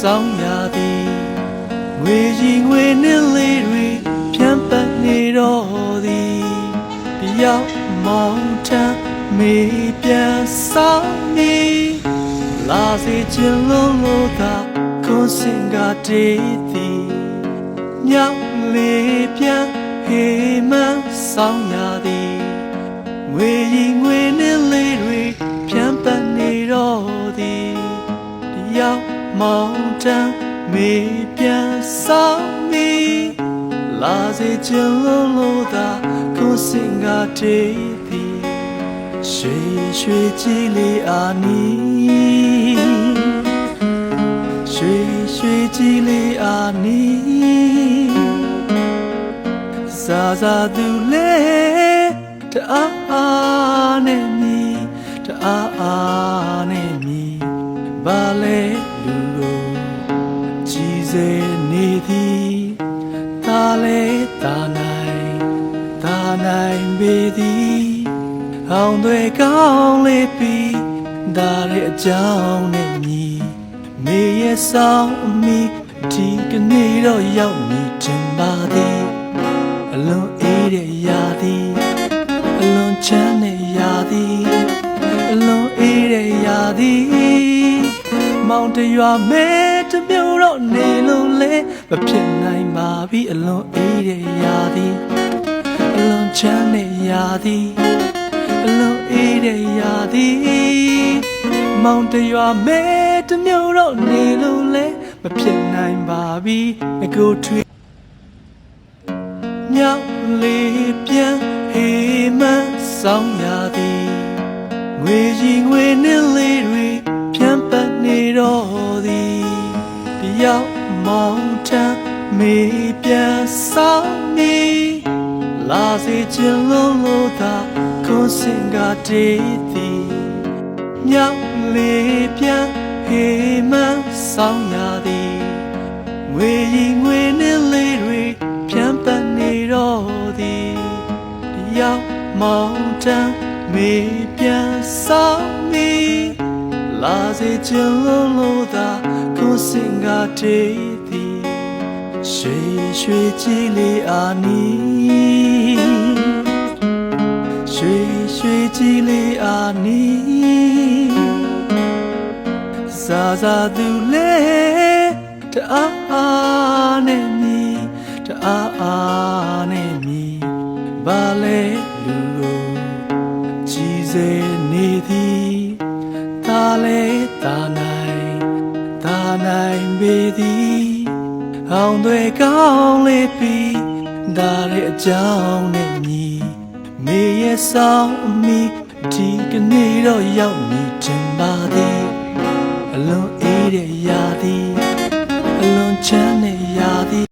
စောင်းရသည်ငွေကြီးငွေနှစ်လေးတွေဖြန့်ပတ်နေတော့သည်တယောက်မောင်ထမ်းမေပြန်ဆောင်နေလာစေခြင်းလုံးလို့သာခွန်စင်ကတေးသည်မြောက်လေးပြန်ဟေမဆောင်ရသည်ငွေကြီးငွေနဲ့လေးတွေဖြန့်ပတ်နေတော့သည်တယောက် မောင်တန်းမေပြန်ဆောင်မီလာစေချင်လို့လို့သာကိုယ်စင်ကတေးသည်ရွှေရွှေကြည်လေးအာနီရွှေရွှေကြည်လေးအာနီစာစာသူလေးတအားအားနဲ့မြည်တအားအားနဲ့မြည်ဘာ လဲလူတို့ကြည်စေနေသည်ဒါလဲဒါနိုင်ဒါနိုင်ပေသည်အောင်တွေကောင်းလေးပြီးဒါရဲ့အကြောင်းနဲ့မြည်မေရဲ့ဆောင်အမိဒီကနေ့တော့ရောက်နေတင်ပါသည်အလွန်အေးတဲ့ရာသီအလွန်ချမ်းတဲ့ရာသီအလွန်အေးတဲ့ရာသီ မောင်တရွာမဲတစ်မျိုးတော့နေလို့လဲမဖြစ်နိုင်ပါပြီအလွန်အေးတဲ့ရာသီအလွန်ချမ်းတဲ့ရာသီအလွန်အေးတဲ့ရာသီမောင်တရွာမဲတစ်မျိုးတော့နေလို့လဲမဖြစ်နိုင်ပါပြီငကိုထွေးမြောက်လေးပြန်ဟေမဆောင်ရသည်ငွေကြီးငွေနဲ့လေးတွေဖြန့် ပတ်နေတော့သည်တယောက်မောင်ထမ်းမေပြန်ဆောင်မီလာစေခြင်းလုံးလို့သာခွန်စင်ကတေးသည်မြောက်လေးပြန်ဟေမဆောင်ရသည်ငွေကြီးငွေနဲ့လေးတွေဖြန့်ပတ်နေတော့သည်တယောက်မောင်တန်းမေပြန်ဆောင်မီ လာစေချင်လို့လို့သာကိုယ်စင်ကတေးသည်ရွှေရွှေကြည်လေးအာနီရွှေရွှေကြည်လေးအာနီစာစာသူလေတအားအားနဲ့မြည်တအားအား နိုင်ပေသည်အောင်တွေကောင်းလေပြီဒါရဲ့အကြောင်းနဲ့ညီမေရဲ့ဆောင်အမိဒီကနေ့တော့ရောက်နေတင်ပါသည်အလွန်အေးတဲ့ရာ